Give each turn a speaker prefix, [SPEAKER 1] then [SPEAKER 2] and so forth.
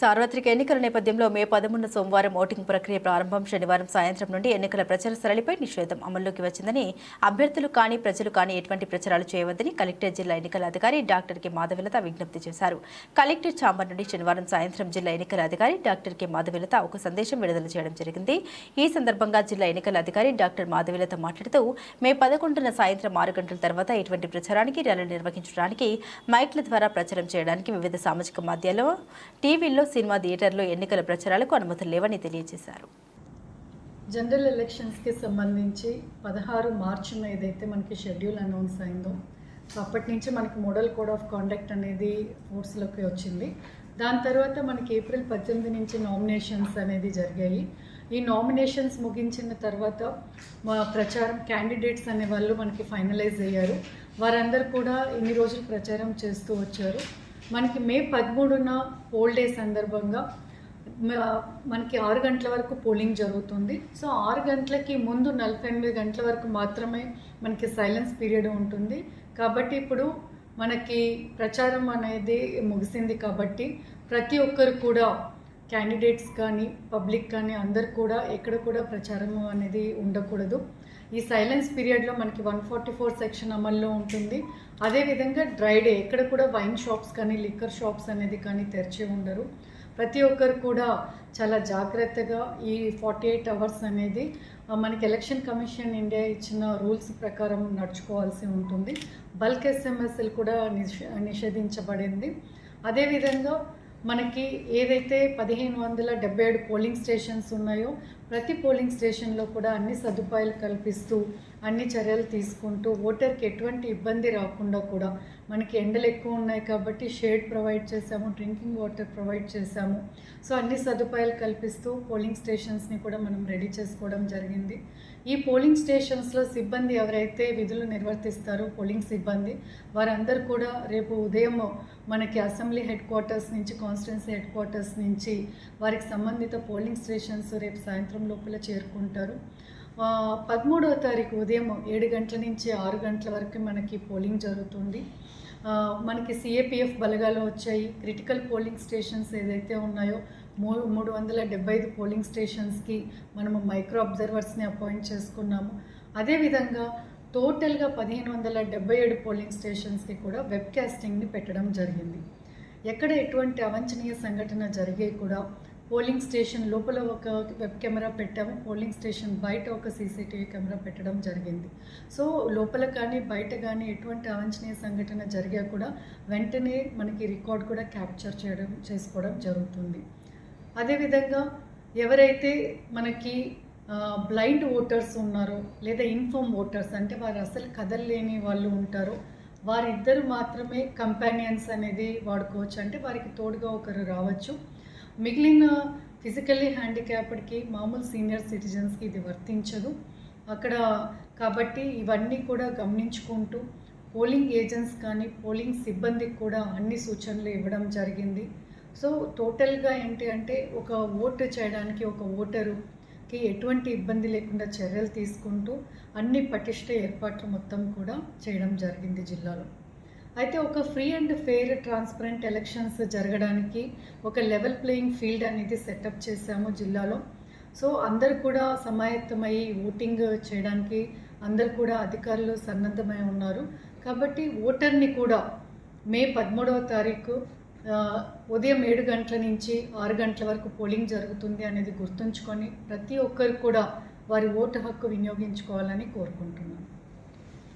[SPEAKER 1] సార్వత్రిక ఎన్నికల నేపథ్యంలో మే పదమూడున సోమవారం ఓటింగ్ ప్రక్రియ ప్రారంభం. శనివారం సాయంత్రం నుండి ఎన్నికల ప్రచార సరళిపై నిషేధం అమల్లోకి వచ్చిందని అభ్యర్థులు కానీ ప్రజలు కానీ ఎటువంటి ప్రచారాలు చేయవద్దని కలెక్టర్ జిల్లా ఎన్నికల అధికారి డాక్టర్ కె. మాధవిలత విజ్ఞప్తి చేశారు. కలెక్టర్ ఛాంబర్ నుండి శనివారం సాయంత్రం జిల్లా ఎన్నికల అధికారి డాక్టర్ కె. మాధవిలత ఒక సందేశం విడుదల చేయడం జరిగింది. ఈ సందర్భంగా జిల్లా ఎన్నికల అధికారి డాక్టర్ మాధవిలత మాట్లాడుతూ మే పదకొండున సాయంత్రం ఆరు గంటల తర్వాత ఎటువంటి ప్రచారానికి ర్యాలీలు నిర్వహించడానికి మైక్ల ద్వారా ప్రచారం చేయడానికి వివిధ సామాజిక మాధ్యమాల్లో టీవీల్లో సినిమా థియేటర్లో ఎన్నికల ప్రచారాలకు అనుమతులు లేవని తెలియజేశారు.
[SPEAKER 2] జనరల్ ఎలక్షన్స్కి సంబంధించి పదహారు మార్చిన ఏదైతే మనకి షెడ్యూల్ అనౌన్స్ అయిందో సో అప్పటి నుంచి మనకి మోడల్ కోడ్ ఆఫ్ కాండక్ట్ అనేది ఫోర్స్లోకి వచ్చింది. దాని తర్వాత మనకి ఏప్రిల్ పద్దెనిమిది నుంచి నామినేషన్స్ అనేది జరిగాయి. ఈ నామినేషన్స్ ముగించిన తర్వాత మా ప్రచారం క్యాండిడేట్స్ అనే వాళ్ళు మనకి ఫైనలైజ్ అయ్యారు. వారందరూ కూడా ఇన్ని రోజులు ప్రచారం చేస్తూ వచ్చారు. మనకి మే పదమూడున పోల్ డే సందర్భంగా మనకి ఆరు గంటల వరకు పోలింగ్ జరుగుతుంది. సో ఆరు గంటలకి ముందు నలభై ఎనిమిది గంటల వరకు మాత్రమే మనకి సైలెన్స్ పీరియడ్ ఉంటుంది. కాబట్టి ఇప్పుడు మనకి ప్రచారం అనేది ముగిసింది కాబట్టి ప్రతి ఒక్కరు కూడా క్యాండిడేట్స్ కానీ పబ్లిక్ కానీ అందరు కూడా ఎక్కడ కూడా ప్రచారం అనేది ఉండకూడదు. ఈ సైలెన్స్ పీరియడ్లో మనకి వన్ ఫార్టీ ఫోర్ సెక్షన్ అమల్లో ఉంటుంది. అదేవిధంగా డ్రై డే ఎక్కడ కూడా వైన్ షాప్స్ కానీ లిక్కర్ షాప్స్ అనేది కానీ తెరిచి ఉండరు. ప్రతి ఒక్కరు కూడా చాలా జాగ్రత్తగా ఈ ఫార్టీ ఎయిట్ అవర్స్ అనేది మనకి ఎలక్షన్ కమిషన్ ఇండియా ఇచ్చిన రూల్స్ ప్రకారం నడుచుకోవాల్సి ఉంటుంది. బల్క్ ఎస్ఎంఎస్లు కూడా నిష నిషేధించబడింది. అదేవిధంగా మనకి ఏదైతే పదిహేను వందల డెబ్బై ఏడు పోలింగ్ స్టేషన్స్ ఉన్నాయో ప్రతి పోలింగ్ స్టేషన్లో కూడా అన్ని సదుపాయాలు కల్పిస్తూ అన్ని చర్యలు తీసుకుంటూ ఓటర్కి ఎటువంటి ఇబ్బంది రాకుండా కూడా మనకి ఎండలు ఎక్కువ ఉన్నాయి కాబట్టి షేడ్ ప్రొవైడ్ చేశాము డ్రింకింగ్ వాటర్ ప్రొవైడ్ చేశాము. సో అన్ని సదుపాయాలు కల్పిస్తూ పోలింగ్ స్టేషన్స్ని కూడా మనం రెడీ చేసుకోవడం జరిగింది. ఈ పోలింగ్ స్టేషన్స్లో సిబ్బంది ఎవరైతే విధులు నిర్వర్తిస్తారో పోలింగ్ సిబ్బంది వారందరూ కూడా రేపు ఉదయం మనకి అసెంబ్లీ హెడ్ క్వార్టర్స్ నుంచి కాన్స్టిట్యున్సీ హెడ్ క్వార్టర్స్ నుంచి వారికి సంబంధిత పోలింగ్ స్టేషన్స్ రేపు సాయంత్రం లోపల చేరుకుంటారు. పదమూడవ తారీఖు ఉదయం ఏడు గంటల నుంచి ఆరు గంటల వరకు మనకి పోలింగ్ జరుగుతుంది. మనకి సిఏపిఎఫ్ బలగాలు వచ్చాయి. క్రిటికల్ పోలింగ్ స్టేషన్స్ ఏదైతే ఉన్నాయో మూడు మూడు వందల డెబ్బై ఐదు పోలింగ్ స్టేషన్స్కి మనము మైక్రో అబ్జర్వర్స్ని అపాయింట్ చేసుకున్నాము. అదేవిధంగా టోటల్గా పదిహేను వందల డెబ్బై ఏడు పోలింగ్ స్టేషన్స్కి కూడా వెబ్ క్యాస్టింగ్ని పెట్టడం జరిగింది. ఎక్కడ ఎటువంటి అవంచనీయ సంఘటన జరిగే కూడా పోలింగ్ స్టేషన్ లోపల ఒక వెబ్ కెమెరా పెట్టాము పోలింగ్ స్టేషన్ బయట ఒక సీసీటీవీ కెమెరా పెట్టడం జరిగింది. సో లోపల కానీ బయట కానీ ఎటువంటి అవాంఛనీయ సంఘటన జరిగా కూడా వెంటనే మనకి రికార్డ్ కూడా క్యాప్చర్ చేయడం చేసుకోవడం జరుగుతుంది. అదేవిధంగా ఎవరైతే మనకి బ్లైండ్ ఓటర్స్ ఉన్నారు లేదా ఇన్ఫామ్ ఓటర్స్ అంటే వారు అసలు కదలలేని వాళ్ళు ఉంటారు. వారిద్దరు మాత్రమే కంపానియన్స్ అనేది వాడుకోవచ్చు. అంటే వారికి తోడుగా ఒకరు రావచ్చు. మిగిలిన ఫిజికల్లీ హ్యాండిక్యాప్డ్కి మామూలు సీనియర్ సిటిజన్స్కి ఇది వర్తించదు. అక్కడ కాబట్టి ఇవన్నీ కూడా గమనించుకుంటూ పోలింగ్ ఏజెంట్స్ కానీ పోలింగ్ సిబ్బందికి కూడా అన్ని సూచనలు ఇవ్వడం జరిగింది. సో టోటల్గా ఏంటి అంటే ఒక ఓటు చేయడానికి ఒక ఓటరు కి ఎటువంటి ఇబ్బంది లేకుండా చర్యలు తీసుకుంటూ అన్ని పటిష్ట ఏర్పాట్లు మొత్తం కూడా చేయడం జరిగింది జిల్లాలో. అయితే ఒక free and fair transparent elections జరగడానికి ఒక లెవెల్ ప్లేయింగ్ ఫీల్డ్ అనేది సెటప్ చేశాము జిల్లాలో. సో అందరు కూడా సమాయత్తమై ఓటింగ్ చేయడానికి అందరు కూడా అధికారులు సన్నద్ధమై ఉన్నారు. కాబట్టి ఓటర్ని కూడా మే పదమూడవ తారీఖు ఉదయం ఏడు గంటల నుంచి ఆరు గంటల వరకు పోలింగ్ జరుగుతుంది అనేది గుర్తుంచుకొని ప్రతి ఒక్కరు కూడా వారి ఓటు హక్కు వినియోగించుకోవాలని కోరుకుంటున్నాను